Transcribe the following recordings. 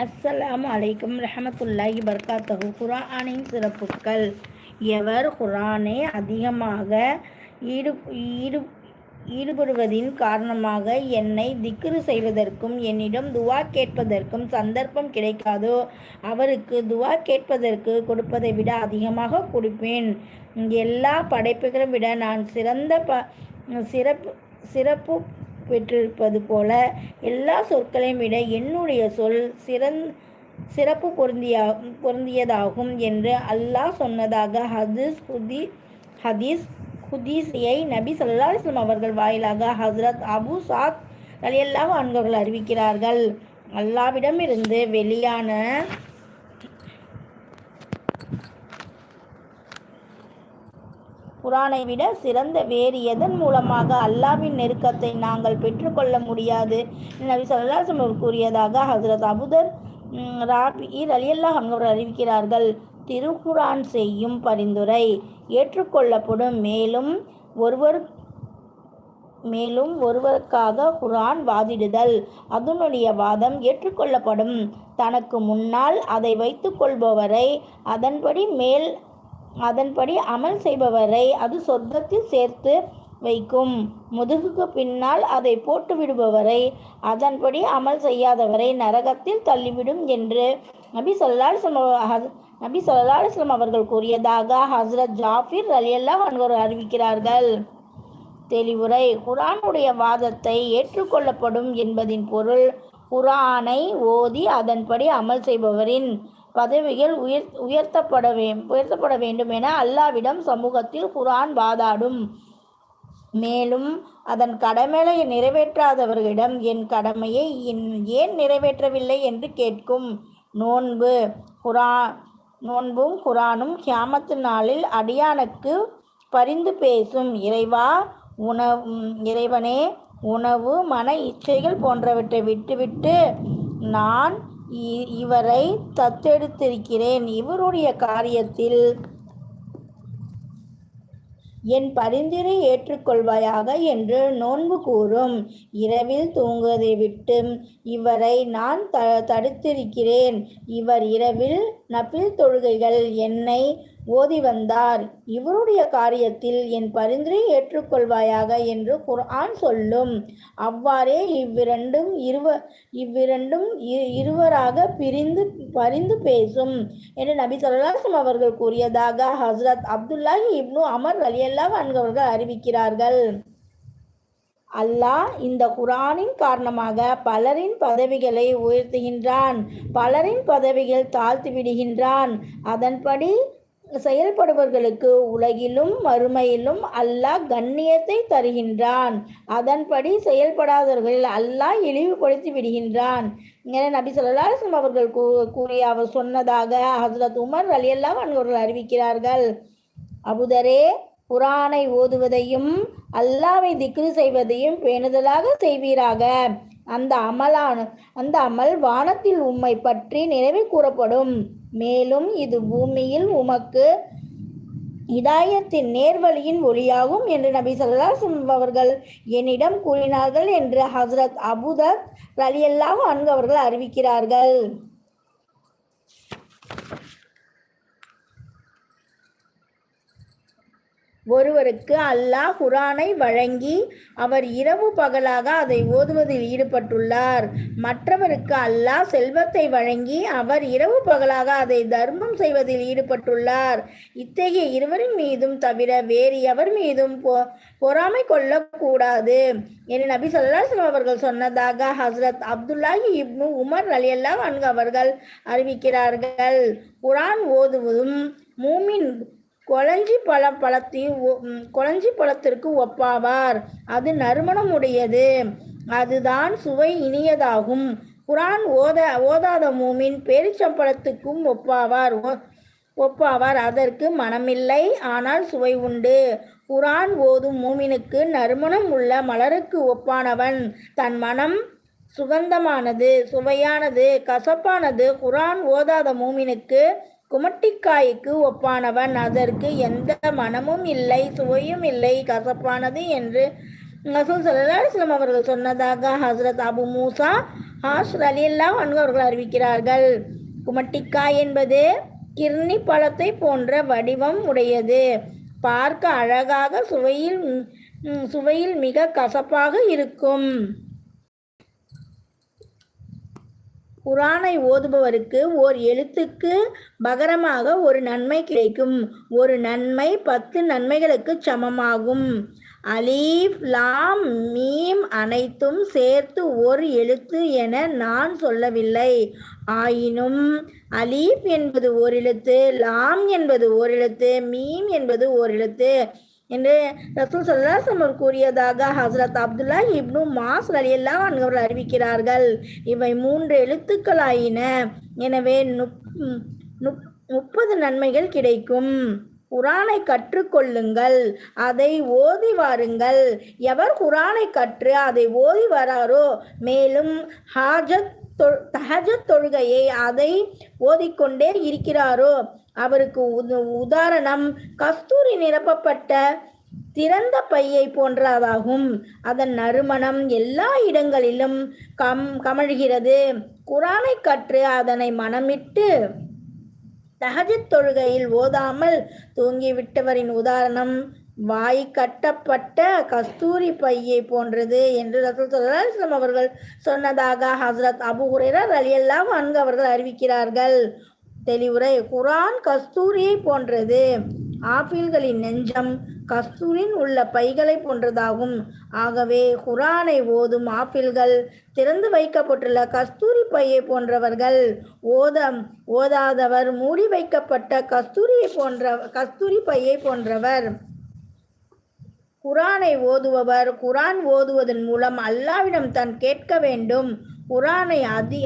அஸ்ஸலாம் அலைக்கும் ரஹமத்துல்லாஹி பர்காத்தகு குரானின் சிறப்புகள். எவர் குரானை அதிகமாக ஈடு ஈடு ஈடுபடுவதின் காரணமாக என்னை திக்ரு செய்வதற்கும் என்னிடம் துவா கேட்பதற்கும் சந்தர்ப்பம் கிடைக்காதோ. அவருக்கு துவா கேட்பதற்கு கொடுப்பதை விட அதிகமாக கொடுப்பேன். எல்லா படைப்புகளை விட நான் சிறந்த ப சிறப்பு சிறப்பு பெற்றிருப்பது போல எல்லா சொற்களையும் விட என்னுடைய சொல் சிறந் சிறப்பு பொருந்தியா பொருந்தியதாகும் என்று அல்லாஹ் சொன்னதாக ஹதீஸ் ஹுதி ஹதீஸ் ஹுதீஸியை நபி சல்லா இஸ்லாம் அவர்கள் வாயிலாக ஹஸ்ரத் அபு சாத் ரலியல்லாஹு அன்ஹு அறிவிக்கிறார்கள். அல்லாவிடமிருந்து வெளியான குரானை விட சிறந்த வேறு எதன் மூலமாக அல்லாவின் நெருக்கத்தை நாங்கள் பெற்றுக்கொள்ள முடியாது? நபி சல்லாசம் கூறியதாக ஹசரத் அபுதர் ராபி அலியல்லாஹ் அவர் அறிவிக்கிறார்கள். திருக்குரான் செய்யும் பரிந்துரை ஏற்றுக்கொள்ளப்படும். மேலும் ஒருவர் மேலும் ஒருவருக்காக குரான் வாதிடுதல் அதனுடைய வாதம் ஏற்றுக்கொள்ளப்படும். தனக்கு முன்னால் அதை வைத்துக்கொள்பவரை அதன்படி மேல் அதன்படி அமல் செய்பவரை அது சொர்க்கத்தில் சேர்த்து வைக்கும். முதுகுக்கு பின்னால் அதை போட்டு விடுபவரை அதன்படி அமல் செய்யாதவரை நரகத்தில் தள்ளிவிடும் என்று நபி சொல்லால் நபி சொல்லாஸ்லம் அவர்கள் கூறியதாக ஹஸ்ரத் ஜாஃபிர் அலியல்லா அன்வர் அறிவிக்கிறார்கள். தெளிவுரை குரானுடைய வாதத்தை ஏற்றுக்கொள்ளப்படும் என்பதின் பொருள் குரானை ஓதி அதன்படி அமல் செய்பவரின் பதவிகள் உயர் உயர்த்தப்பட வே உயர்த்தப்பட வேண்டும் என அல்லாவிடம் சமூகத்தில் குரான் வாதாடும். மேலும் அதன் கடமையை நிறைவேற்றாதவர்களிடம் என் கடமையை ஏன் நிறைவேற்றவில்லை? என்று கேட்கும். நோன்பு குரா நோன்பும் குரானும் கியாமத்து நாளில் அடியானுக்கு பரிந்து பேசும். இறைவா உணவு இறைவனே உணவு மன இச்சைகள் போன்றவற்றை விட்டுவிட்டு நான் இவரை தத்தெடுத்திருக்கிறேன் இவருடைய காரியத்தில். என் பரிந்துரை ஏற்றுக்கொள்வாயாக என்று நோன்பு கூறும். இரவில் தூங்குவதை விட்டு இவரை நான் த தடுத்திருக்கிறேன். இவர் இரவில் நபில் தொழுகைகள் என்னை ஓதி வந்தார். இவருடைய காரியத்தில் என் பரிந்துரை ஏற்றுக்கொள்வாயாக என்று குர்ஆன் சொல்லும். அவ்வாறே இவ்விரண்டும் இருவ இவ்விரண்டும் இருவராக பிரிந்து பரிந்து பேசும் என்று நபி சொல்லாசம் அவர்கள் கூறியதாக ஹசரத் அப்துல்லாஹி இப்னு அமர் அலியல்லா அவர்கள் அறிவிக்கிறார்கள். அல்லாஹ் இந்த குரானின் காரணமாக பலரின் பதவிகளை உயர்த்துகின்றான். பலரின் பதவிகள் தாழ்த்து விடுகின்றான். அதன்படி செயல்படுபவர்களுக்கு உலகிலும் மறுமையிலும் அல்லாஹ் கண்ணியத்தை தருகின்றான். அதன்படி செயல்படாதவர்களில் அல்லாஹ் இழிவுபடுத்தி விடுகின்றான். என நபி சொல்லாஸ்லம் அவர்கள் கூறிய அவர் சொன்னதாக ஹசரத் உமர் அலியல்லாம் அவர்கள் அறிவிக்கிறார்கள். அபுதரே குரானை ஓதுவதையும் அல்லாவை திக்ரு செய்வதையும் பேணுதலாக செய்வீராக. அந்த அமலான அந்த அமல் வானத்தில் உம்மை பற்றி நினைவு கூறப்படும். மேலும் இது பூமியில் உமக்கு இதாயத்தின் நேர்வழியின் ஒளியாகும் என்று நபி சொல்லாசம் அவர்கள் என்னிடம் கூறினார்கள் என்று ஹசரத் அபுதத் ரலியல்லாஹ் அன்கு அவர்கள் அறிவிக்கிறார்கள். ஒருவருக்கு அல்லாஹ் குரானை வழங்கி அவர் இரவு பகலாக அதை ஓதுவதில் ஈடுபட்டுள்ளார். மற்றவருக்கு அல்லாஹ் செல்வத்தை வழங்கி அவர் இரவு பகலாக அதை தர்மம் செய்வதில் ஈடுபட்டுள்ளார். இத்தகைய இருவரின் மீதும் தவிர வேறு எவர் மீதும் பொ பொறாமை கொள்ளக்கூடாது. என நபி சொல்லாஸ்லாம் அவர்கள் சொன்னதாக ஹசரத் அப்துல்லாஹி இப்னு உமர் அலியல்லா அன்கு அவர்கள் அறிவிக்கிறார்கள். குரான் ஓதுவதும் மூமின் கொளஞ்சி பழ பழத்தை கொளஞ்சி பழத்திற்கு ஒப்பாவார். அது நறுமணமுடையது. அதுதான் சுவை இனியதாகும். குரான் ஓத ஓதாத மூமின் பேரிச்சம்பழத்துக்கும் ஒப்பாவார். ஒப்பாவார். அதற்கு மனமில்லை. ஆனால் சுவை உண்டு. குரான் ஓதும் மூமினுக்கு நறுமணம் உள்ள மலருக்கு ஒப்பானவன். தன் மனம் சுகந்தமானது சுவையானது கசப்பானது. குரான் ஓதாத மூமினுக்கு குமட்டிக்காய்க்கு ஒப்பானவன். அதற்கு எந்த மனமும் இல்லை சுவையும் இல்லை கசப்பானது என்று ரசூல் சல்லாஸ்லம் அவர்கள் சொன்னதாக ஹசரத் அபு மூசா ஹாஸ் அலியெல்லாம் அவர்கள் அறிவிக்கிறார்கள். குமட்டிக்காய் என்பது கிர்னி பழத்தை போன்ற வடிவம் உடையது. பார்க்க அழகாக சுவையில் சுவையில் மிக கசப்பாக இருக்கும். குரானை ஓதுபவருக்கு ஓர் எழுத்துக்கு பகரமாக ஒரு நன்மை கிடைக்கும். ஒரு நன்மை பத்து நன்மைகளுக்கு சமமாகும். அலீஃப் லாம் மீம் அனைத்தும் சேர்த்து ஒரு எழுத்து என நான் சொல்லவில்லை. ஆயினும் அலீஃப் என்பது ஓர் எழுத்து லாம் என்பது ஓர் எழுத்து மீம் என்பது ஓர் எழுத்து. என்று ரசூல் சல்லாசமர் கூறியதாக ஹசரத் அப்துல்லா இப்னு மாஸ் அலியெல்லாம் அவர்கள் அறிவிக்கிறார்கள். இவை மூன்று எழுத்துக்களாயின. எனவே நுப் முப்பது நன்மைகள் கிடைக்கும். குரானை கற்றுக்கொள்ளுங்கள் அதை ஓதி வாருங்கள். எவர் குரானை கற்று அதை ஓதி வராரோ? மேலும் ஹாஜத் தொ- தஹஜத் தொழுகையை அதை ஓதிக்கொண்டே இருக்கிறாரோ? அவருக்கு உத- உதாரணம் கஸ்தூரி நிரப்பப்பட்ட திறந்த பையை போன்றதாகும். அதன் நறுமணம் எல்லா இடங்களிலும் கம் கமழ்கிறது. குரானை கற்று அதனை மனமிட்டு தகஜத் தொழுகையில் ஓதாமல் தூங்கிவிட்டவரின் உதாரணம் வாய் கட்டப்பட்ட கஸ்தூரி பையை போன்றது என்று ரசூல் ஸல்லல்லாஹு அவர்கள் சொன்னதாக ஹஸ்ரத் அபு ஹுரைரா ரலியல்லாஹு அன்கு அவர்கள் அறிவிக்கிறார்கள். தெளிவுரை குரான் கஸ்தூரியை போன்றது. ஆப்பிள்களின் நெஞ்சம் கஸ்தூரின் உள்ள பைகளை போன்றதாகும். ஆகவே குரானை ஓதும் ஆப்பிள்கள் திறந்து வைக்கப்பட்டுள்ள கஸ்தூரி பையை போன்றவர்கள் ஓத ஓதாதவர் மூடி வைக்கப்பட்ட கஸ்தூரியை போன்ற கஸ்தூரி பையை போன்றவர். குரானை ஓதுபவர் குரான் ஓதுவதன் மூலம் அல்லாவிடம் தான் கேட்க வேண்டும். குரானை அதி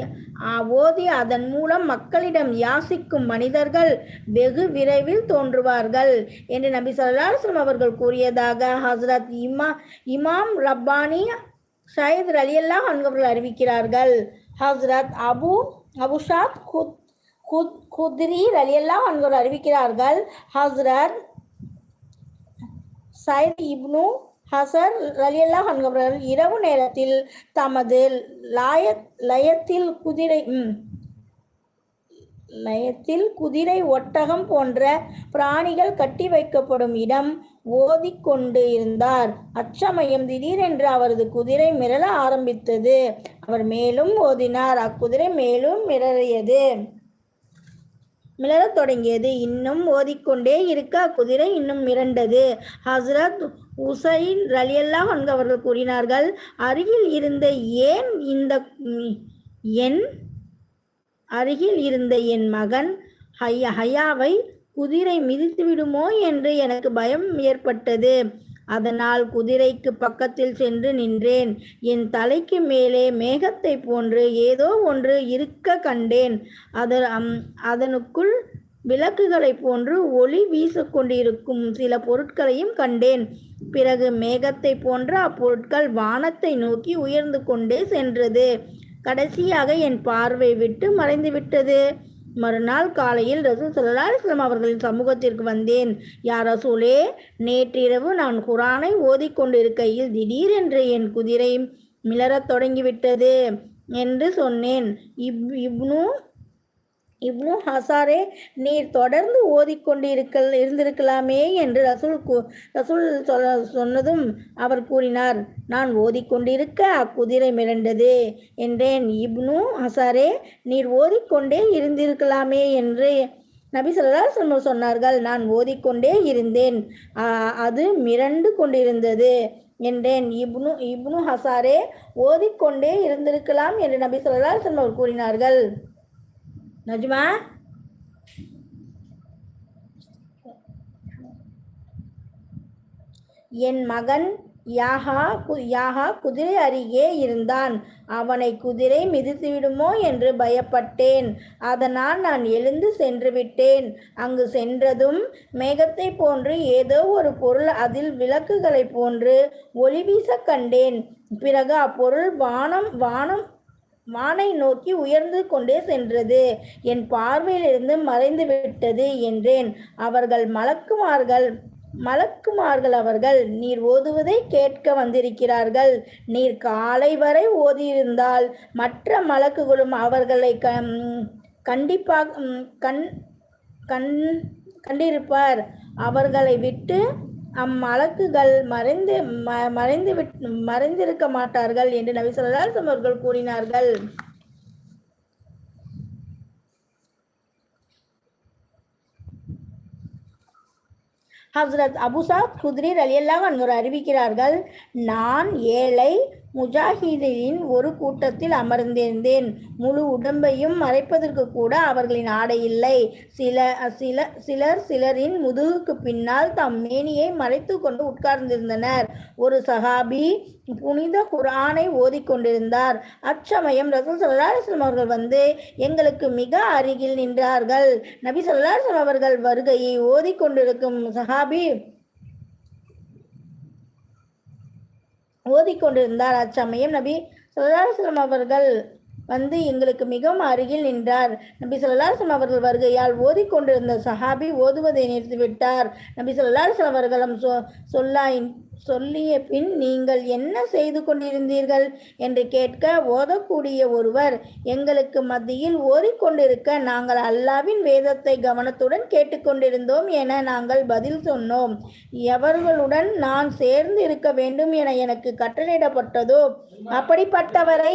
ஓதி அதன் மூலம் மக்களிடம் யாசிக்கும் மனிதர்கள் வெகு விரைவில் தோன்றுவார்கள் என்று நபி சொல்லாஸ்லம் அவர்கள் கூறியதாக ஹஸ்ரத் இமா இமாம் ரப்பானி ஷயத் ரலியல்லா அவர்கள் அறிவிக்கிறார்கள். ஹஸ்ரத் அபு அபுஷாத் குத் குத் குத்ரி ரலியல்லா அவர்கள் அறிவிக்கிறார்கள். ஹஸ்ரத் சயத் இப்னு ஹசர் ரலியல்லா அவர்கள் இரவு நேரத்தில் தமது லாயத் லயத்தில் குதிரை லயத்தில் குதிரை ஒட்டகம் போன்ற பிராணிகள் கட்டி வைக்கப்படும் இடம் ஓதிக்கொண்டு இருந்தார். அச்சமயம் திடீரென்று அவரது குதிரை மிரள ஆரம்பித்தது. அவர் மேலும் ஓதினார். அக்குதிரை மேலும் மிரறியது. மிளறத் தொடங்கியது. இன்னும் ஓதிக்கொண்டே இருக்க. அக்குதிரை இன்னும் மிரண்டது. ஹஸ்ரத் உசைன் ரலியல்லா அவர்கள் கூறினார்கள் அருகில் இருந்த ஏன் இந்த என் அருகில் இருந்த என் மகன் ஹையா ஹையாவை குதிரை மிதித்து விடுமோ என்று எனக்கு பயம் ஏற்பட்டது. அதனால் குதிரைக்கு பக்கத்தில் சென்று நின்றேன். என் தலைக்கு மேலே மேகத்தை போன்று ஏதோ ஒன்று இருக்க கண்டேன். அது அம்- அதனுக்குள் விளக்குகளைப் போன்று ஒளி வீசிக்கொண்டிருக்கும் சில பொருட்களையும் கண்டேன். பிறகு மேகத்தை போன்ற அப்பொருட்கள் வானத்தை நோக்கி உயர்ந்து கொண்டே சென்றது. கடைசியாக என் பார்வை விட்டு மறைந்து விட்டது. மறுநாள் காலையில் ரசூல் சல்லா அலிஸ்லாம் அவர்களின் சமூகத்திற்கு வந்தேன். யார் ரசூலே நேற்றிரவு நான் குரானை ஓதிக்கொண்டிருக்கையில் திடீரென்று என் குதிரை மிளரத் தொடங்கிவிட்டது என்று சொன்னேன். இப் இப்னு இப்னு ஹசாரே நீர் தொடர்ந்து ஓதிக்கொண்டிருக்க இருந்திருக்கலாமே என்று ரசூல் ரசூல் சொல்ல சொன்னதும் அவர் கூறினார். நான் ஓதிக்கொண்டிருக்க அக்குதிரை மிரண்டது என்றேன். இப்னு ஹசாரே நீர் ஓதிக்கொண்டே இருந்திருக்கலாமே என்று நபி ஸல்லல்லாஹு சொன்னார்கள். நான் ஓதிக்கொண்டே இருந்தேன். அது மிரண்டு கொண்டிருந்தது என்றேன். இப்னு இப்னு ஹசாரே ஓதிக்கொண்டே இருந்திருக்கலாம் என்று நபி ஸல்லல்லாஹு அலைஹி கூறினார்கள். நஜ்மா? என் மகன் யாஹா கு- யாஹா குதிரை அருகே இருந்தான். அவனை குதிரை மிதித்துவிடுமோ என்று பயப்பட்டேன். அதனால் நான் எழுந்து சென்று விட்டேன். அங்கு சென்றதும் மேகத்தை போன்று ஏதோ ஒரு பொருள் அதில் விளக்குகளைப் போன்று ஒளி வீச கண்டேன். பிறகு அப்பொருள் வானம் வானம் வானை நோக்கி உயர்ந்து கொண்டே சென்றது. என் பார்வையிலிருந்து மறைந்து விட்டது என்றேன். அவர்கள் மலக்குமார்கள் மலக்குமார்கள் அவர்கள் நீர் ஓதுவதை கேட்க வந்திருக்கிறார்கள். நீர் காலை வரை ஓதியிருந்தால் மற்ற மலக்குகளும் அவர்களை க கண்டிப்பாக கண் கண் கண்டிருப்பார். அவர்களை விட்டு அம்மலக்குகள் மறைந்து ம மறைந்து விட் மறைந்திருக்க மாட்டார்கள் என்று நபி ஸல்லல்லாஹு அவர்கள் கூறினார்கள். ஹஸ்ரத் அபுசாத் குதிரீர் ரலியல்லாஹு அன்ஹு அறிவிக்கிறார்கள் நான் ஏழை முஜாஹிதீன் ஒரு கூட்டத்தில் அமர்ந்திருந்தேன். முழு உடம்பையும் மறைப்பதற்கு கூட அவர்களின் ஆடை இல்லை. சில சில சிலர் சிலரின் முதுகுக்கு பின்னால் தம் மேனியை மறைத்து கொண்டு உட்கார்ந்திருந்தனர். ஒரு சஹாபி புனித குர்ஆனை ஓதிக்கொண்டிருந்தார் அச்சமயம் ரசூல் ஸல்லல்லாஹு அவர்கள் வந்து எங்களுக்கு மிக அருகில் நின்றார்கள். நபி ஸல்லல்லாஹு அவர்கள் வருகையை ஓதிக்கொண்டிருக்கும் சஹாபி ஓதிக்கொண்டிருந்தார் அச்சமயம். நபி ஸல்லல்லாஹு அவர்கள் வந்து எங்களுக்கு மிகவும் அருகில் நின்றார். நபி ஸல்லல்லாஹு அவர்கள் வருகையால் ஓதிக்கொண்டிருந்த சஹாபி ஓதுவதை நிறுத்திவிட்டார் நபி ஸல்லல்லாஹு அவர்களும் சொ சொல்லாய் சொல்லிய பின் நீங்கள் என்ன செய்து கொண்டிருந்தீர்கள்? என்று கேட்க ஓதக்கூடிய ஒருவர் எங்களுக்கு மத்தியில் ஓதிக்கொண்டிருக்க நாங்கள் அல்லாவின் வேதத்தை கவனத்துடன் கேட்டுக்கொண்டிருந்தோம் என நாங்கள் பதில் சொன்னோம். எவர்களுடன் நான் சேர்ந்து இருக்க வேண்டும் என எனக்கு கட்டளையிடப்பட்டதோ? அப்படிப்பட்டவரை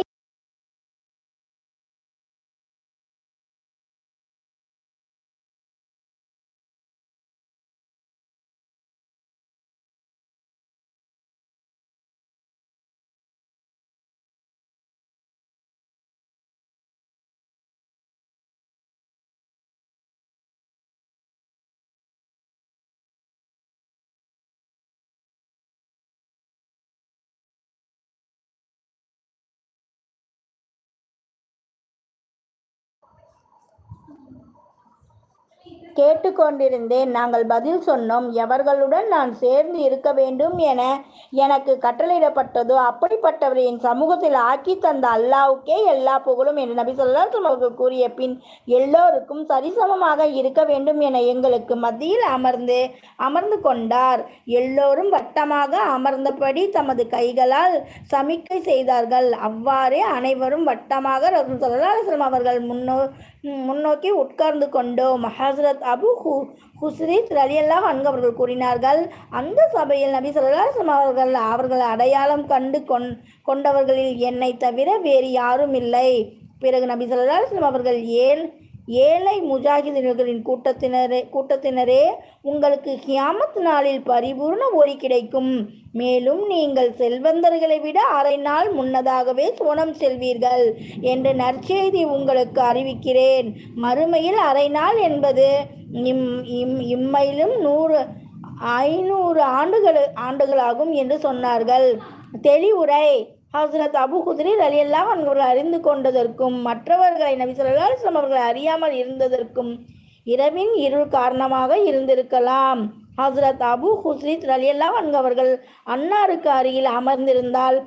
கேட்டுக்கொண்டிருந்தேன். நாங்கள் பதில் சொன்னோம் எவர்களுடன் நான் சேர்ந்து இருக்க வேண்டும் என எனக்கு கட்டளையிடப்பட்டதோ அப்படிப்பட்டவரை என் சமூகத்தில் ஆக்கி தந்த அல்லாவுக்கே எல்லா புகழும் என்று நபி சொல்லாசம் அவர்கள் கூறிய பின் எல்லோருக்கும் சரிசமமாக இருக்க வேண்டும் என எங்களுக்கு மத்தியில் அமர்ந்து அமர்ந்து கொண்டார். எல்லோரும் வட்டமாக அமர்ந்தபடி தமது கைகளால் சமிக்கை செய்தார்கள். அவ்வாறே அனைவரும் வட்டமாக ரசூல் ஸல்லல்லாஹு அவர்கள் முன்னோ முன்னோக்கி உட்கார்ந்து கொண்டோம். ஹசரத் அபு ஹு ஹுஸ்ரித் ரலியல்லாஹ் அன்கு அவர்கள் கூறினார்கள் அந்த சபையில் நபி ஸல்லல்லாஹு அவர்கள் அவர்கள் அடையாளம் கண்டு கொண் கொண்டவர்களில் என்னை தவிர வேறு யாரும் இல்லை. பிறகு நபி ஸல்லல்லாஹு அவர்கள் ஏன் ஏழை முஜாஹிதின்களின் கூட்டத்தினரே கூட்டத்தினரே உங்களுக்கு கியாமத் நாளில் பரிபூர்ண ஒளி கிடைக்கும். மேலும் நீங்கள் செல்வந்தர்களை விட அரை நாள் முன்னதாகவே சோனம் செல்வீர்கள் என்ற நற்செய்தி உங்களுக்கு அறிவிக்கிறேன். மறுமையில் அரை நாள் என்பது இம் இம் இம்மையிலும் நூறு ஐநூறு ஆண்டுகள் ஆண்டுகளாகும் என்று சொன்னார்கள். தெளிவுரை. ஹஸ்ரத் அபு குதிரி அலியெல்லாம் அவர்கள் அறிந்து கொண்டதற்கும் மற்றவர்களை நபி ஸல்லல்லாஹு அலைஹி அவர்கள் அறியாமல் இருந்ததற்கும் இரவின் இருள் காரணமாக இருந்திருக்கலாம். ஹஸ்ரத் அபு ஹுஸ்ரித் அலியெல்லாம் அவர்கள் அன்னாருக்கு அருகில் அமர்ந்திருந்தால்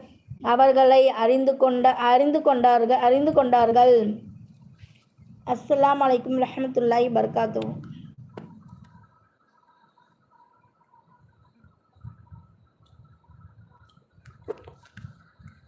அவர்களை அறிந்து கொண்ட அறிந்து கொண்டார்கள் அறிந்து கொண்டார்கள். அஸ்லாம் வலைக்கம் ரஹமத்துல்லாய் பர்காத்து